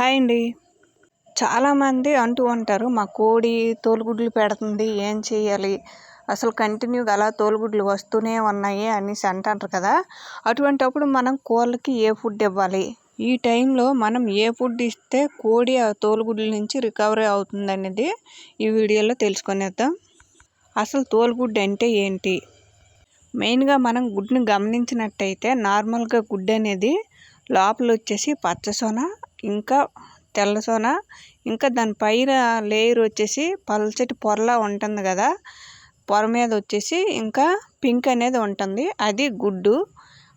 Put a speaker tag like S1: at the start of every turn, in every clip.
S1: Hi అండి చాలామంది అంటూ ఉంటారు మా కోడి తోలుగుడ్లు పెడుతుంది ఏం చేయాలి అసలు కంటిన్యూగా అలా తోలుగుడ్లు వస్తూనే ఉన్నాయి అనేసి అంటారు కదా. అటువంటప్పుడు మనం కోళ్ళకి ఏ ఫుడ్ ఇవ్వాలి? ఈ టైంలో మనం ఏ ఫుడ్ ఇస్తే కోడి ఆ తోలుగుడ్ల నుంచి రికవరీ అవుతుంది అనేది ఈ వీడియోలో తెలుసుకునేద్దాం. అసలు తోలుగుడ్డు అంటే ఏంటి? మెయిన్గా మనం గుడ్ని గమనించినట్టయితే నార్మల్గా గుడ్ అనేది లోపల వచ్చేసి పచ్చసొన ఇంకా తెల్లసోన ఇంకా దాని పైన లేయర్ వచ్చేసి పల్చటి పొరలా ఉంటుంది కదా పొర మీద వచ్చేసి ఇంకా పింక్ అనేది ఉంటుంది. అది గుడ్డు.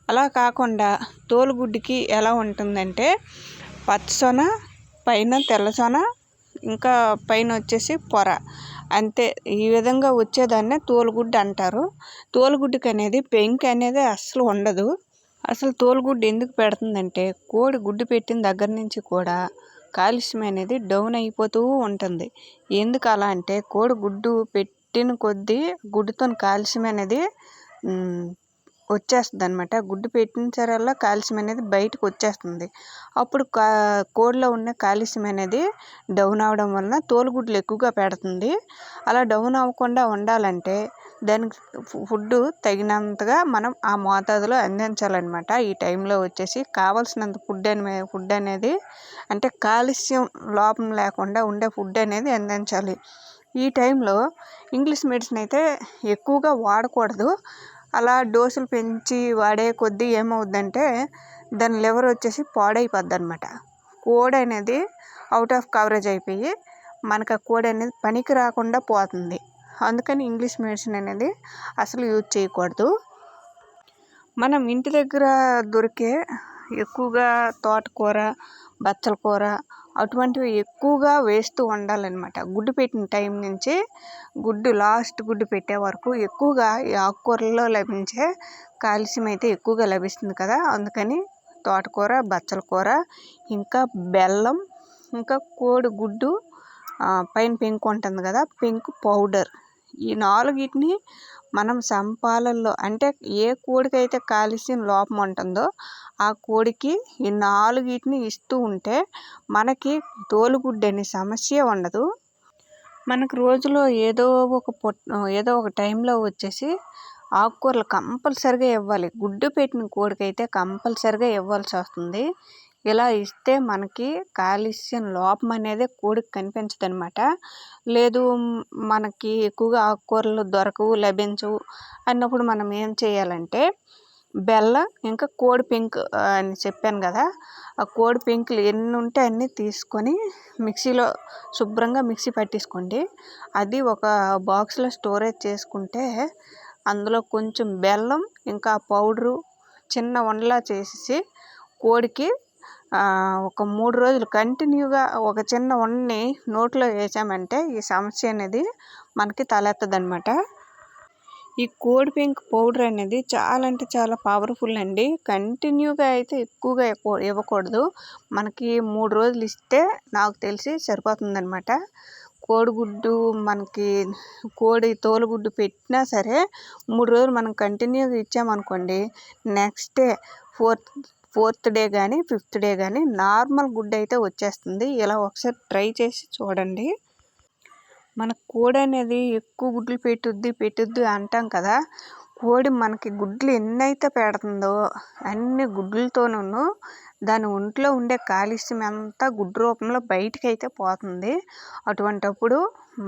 S1: అలా కాకుండా తోలుగుడ్డుకి ఎలా ఉంటుందంటే పచ్చసొన పైన తెల్లసొన ఇంకా పైన వచ్చేసి పొర. అంతే. ఈ విధంగా వచ్చేదాన్నే తోలుగుడ్డు అంటారు. తోలుగుడ్డుకి అనేది పెంక్ అనేది అస్సలు ఉండదు. అసలు తోలుగుడ్డు ఎందుకు పెడుతుందంటే కోడి గుడ్డు పెట్టిన దగ్గర నుంచి కూడా కాలుష్యం అనేది డౌన్ అయిపోతూ ఉంటుంది. ఎందుకు అలా అంటే కోడి గుడ్డు పెట్టిన కొద్దీ గుడ్డుతో కాలుష్యం అనేది వచ్చేస్తుంది అనమాట గుడ్డు పెట్టిన సరల్లా కాల్షియం అనేది బయటకు వచ్చేస్తుంది. అప్పుడు కా కోడిలో ఉన్న కాల్షియం అనేది డౌన్ అవడం వలన తోలుగుడ్లు ఎక్కువగా పెడుతుంది. అలా డౌన్ అవ్వకుండా ఉండాలంటే దానికి ఫుడ్డు తగినంతగా మనం ఆ మోతాదులో అందించాలన్నమాట. ఈ టైంలో వచ్చేసి కావాల్సినంత ఫుడ్ అనే ఫుడ్ అనేది అంటే కాలుష్యం లోపం లేకుండా ఉండే ఫుడ్ అనేది అందించాలి. ఈ టైంలో ఇంగ్లీష్ మెడిసిన్ అయితే ఎక్కువగా వాడకూడదు. అలా డోసులు పెంచి వాడే కొద్దీ ఏమవుద్దంటే దాని లివర్ వచ్చేసి పాడైపోద్ది అనమాట కోడ్ అనేది అవుట్ ఆఫ్ కవరేజ్ అయిపోయి మనకు ఆ కోడ్ అనేది పనికి రాకుండా పోతుంది. అందుకని ఇంగ్లీష్ మెడిసిన్ అనేది అసలు యూజ్ చేయకూడదు. మనం ఇంటి దగ్గర దొరికే ఎక్కువగా తోటకూర బచ్చల కూర అటువంటివి ఎక్కువగా వేస్తూ ఉండాలన్నమాట. గుడ్డు పెట్టిన టైం నుంచి గుడ్డు లాస్ట్ గుడ్డు పెట్టే వరకు ఎక్కువగా ఈ ఆకుకూరల్లో లభించే కాల్షియం అయితే ఎక్కువగా లభిస్తుంది కదా. అందుకని తోటకూర బచ్చల కూర ఇంకా బెల్లం ఇంకా కోడి గుడ్డు పైన పెంకు ఉంటుంది కదా పెంకు పౌడర్ ఈ నాలుగిటిని మనం సంపాలల్లో అంటే ఏ కోడికైతే కాలుష్యం లోపం ఉంటుందో ఆ కోడికి ఈ నాలుగిటిని ఇస్తూ ఉంటే మనకి తోలుగుడ్డు అనే సమస్య ఉండదు. మనకు రోజులో ఏదో ఒక పొట్ ఏదో ఒక టైంలో వచ్చేసి ఆకుకూరలు కంపల్సరిగా ఇవ్వాలి. గుడ్డు పెట్టిన కోడికైతే కంపల్సరిగా ఇవ్వాల్సి వస్తుంది. ఇలా ఇస్తే మనకి కాల్షియం లోపం అనేది కోడికి కనిపించదు అనమాట లేదు మనకి ఎక్కువగా ఆకుకూరలు దొరకవు లభించవు అన్నప్పుడు మనం ఏం చేయాలంటే బెల్లం ఇంకా కోడి పెంకు అని చెప్పాను కదా ఆ కోడి పెంకులు ఎన్ని ఉంటే అన్నీ తీసుకొని మిక్సీలో శుభ్రంగా మిక్సీ పట్టేసుకోండి. అది ఒక బాక్స్లో స్టోరేజ్ చేసుకుంటే అందులో కొంచెం బెల్లం ఇంకా పౌడరు చిన్న ఉండలా చేసేసి కోడికి ఒక మూడు రోజులు కంటిన్యూగా ఒక చిన్న ఉండని నోట్లో వేసామంటే ఈ సమస్య అనేది మనకి తలెత్తదు అనమాట ఈ కోడి పెంకు పౌడర్ అనేది చాలా అంటే చాలా పవర్ఫుల్ అండి. కంటిన్యూగా అయితే ఎక్కువగా ఇవ్వకూడదు. మనకి మూడు రోజులు ఇస్తే నాకు తెలిసి సరిపోతుందనమాట కోడిగుడ్డు మనకి కోడి తోలుగుడ్డు పెట్టినా సరే మూడు రోజులు మనం కంటిన్యూగా ఇచ్చామనుకోండి next day fourth fourth day కానీ ఫిఫ్త్ డే కానీ నార్మల్ గుడ్ అయితే వచ్చేస్తుంది. ఇలా ఒకసారి ట్రై చేసి చూడండి. మన కోడి అనేది ఎక్కువ గుడ్లు పెట్టుద్ది పెట్టుద్ది అంటాం కదా. కోడి మనకి గుడ్లు ఎన్నైతే పెడుతుందో అన్ని గుడ్లతోనూ దాని ఒంట్లో ఉండే కాలుష్యం అంతా గుడ్డు రూపంలో బయటికి అయితే పోతుంది. అటువంటప్పుడు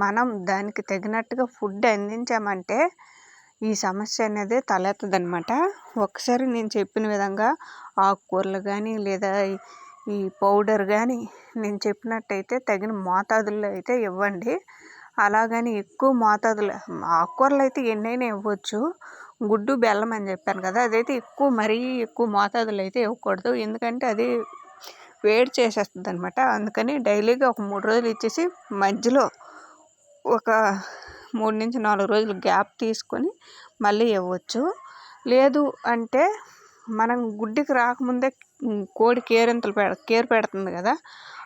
S1: మనం దానికి తగినట్టుగా ఫుడ్ అందించామంటే ఈ సమస్య అనేది తలెత్తదనమాట ఒకసారి నేను చెప్పిన విధంగా ఆకుకూరలు కానీ లేదా ఈ పౌడర్ కానీ నేను చెప్పినట్టయితే తగిన మోతాదుల్లో అయితే ఇవ్వండి. అలాగని ఎక్కువ మోతాదులో ఆకుకూరలు అయితే ఎన్నైనా ఇవ్వచ్చు. గుడ్డు బెల్లం అని చెప్పాను కదా అదైతే ఎక్కువ మరీ ఎక్కువ మోతాదులో అయితే ఇవ్వకూడదు. ఎందుకంటే అది వేడి చేసేస్తుంది అనమాట అందుకని డైలీగా ఒక మూడు రోజులు ఇచ్చేసి మధ్యలో ఒక మూడు నుంచి నాలుగు రోజులు గ్యాప్ తీసుకొని మళ్ళీ ఇవ్వచ్చు. లేదు అంటే మనం గుడ్డికి రాకముందే కోడి కేరింతలు పెడ కేర్ పెడుతుంది కదా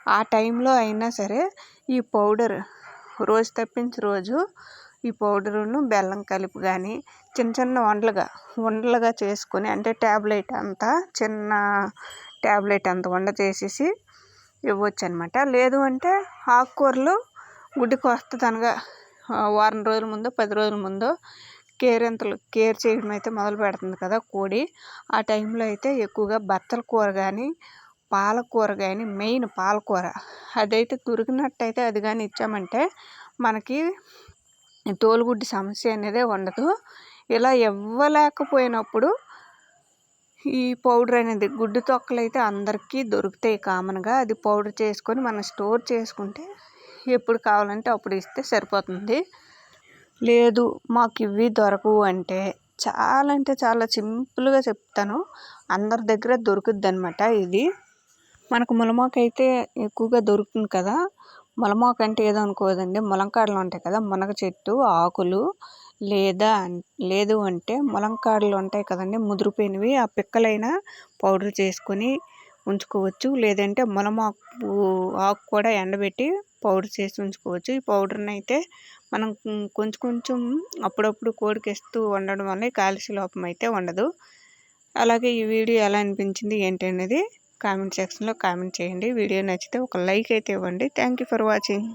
S1: ఆ టైంలో అయినా సరే ఈ పౌడర్ రోజు తప్పించి రోజు ఈ పౌడరును బెల్లం కలిపి కానీ చిన్న చిన్న వండలుగా ఉండలుగా చేసుకొని అంటే ట్యాబ్లెట్ అంతా చిన్న ట్యాబ్లెట్ అంత వండ చేసేసి ఇవ్వచ్చు అనమాట లేదు అంటే ఆకుకూరలు గుడ్డికి వస్తుంది అనగా వారం రోజుల ముందు పది రోజుల ముందు కేర్ ఎంతలు కేర్ చేయడం అయితే మొదలు పెడుతుంది కదా కోడి. ఆ టైంలో అయితే ఎక్కువగా బత్తల కూర కానీ పాలకూర కానీ మెయిన్ పాలకూర అదైతే తురిగినట్టయితే అది కానీ ఇచ్చామంటే మనకి తోలుగుడ్డి సమస్య అనేది ఉండదు. ఇలా ఇవ్వలేకపోయినప్పుడు ఈ పౌడర్ అనేది గుడ్డు తొక్కలు అయితే అందరికీ దొరుకుతాయి కామన్గా. అది పౌడర్ చేసుకొని మనం స్టోర్ చేసుకుంటే ఎప్పుడు కావాలంటే అప్పుడు ఇస్తే సరిపోతుంది. లేదు మాకు ఇవి దొరకవు అంటే చాలా అంటే చాలా సింపుల్గా చెప్తాను. అందరి దగ్గర దొరుకుద్ది అనమాట ఇది. మనకు ములమాకు అయితే ఎక్కువగా దొరుకుతుంది కదా. ములమాకు అంటే ఏదో అనుకోదండి ములంకాడలు ఉంటాయి కదా మునగ చెట్టు ఆకులు లేదా లేదు అంటే ములంకాడలు ఉంటాయి కదండి. ముదిరిపోయినవి ఆ పిక్కలైనా పౌడర్ చేసుకొని ఉంచుకోవచ్చు. లేదంటే ములమాకు ఆకు కూడా ఎండబెట్టి పౌడర్ చేసి ఉంచుకోవచ్చు. ఈ పౌడర్ని అయితే మనం కొంచెం కొంచెం అప్పుడప్పుడు కోడికి ఇస్తూ ఉండడం వల్ల కాలుష్య లోపం అయితే ఉండదు అలాగే ఈ వీడియో ఎలా అనిపించింది ఏంటి అనేది కామెంట్ సెక్షన్లో కామెంట్ చేయండి. వీడియో నచ్చితే ఒక లైక్ అయితే ఇవ్వండి. Thank you for watching.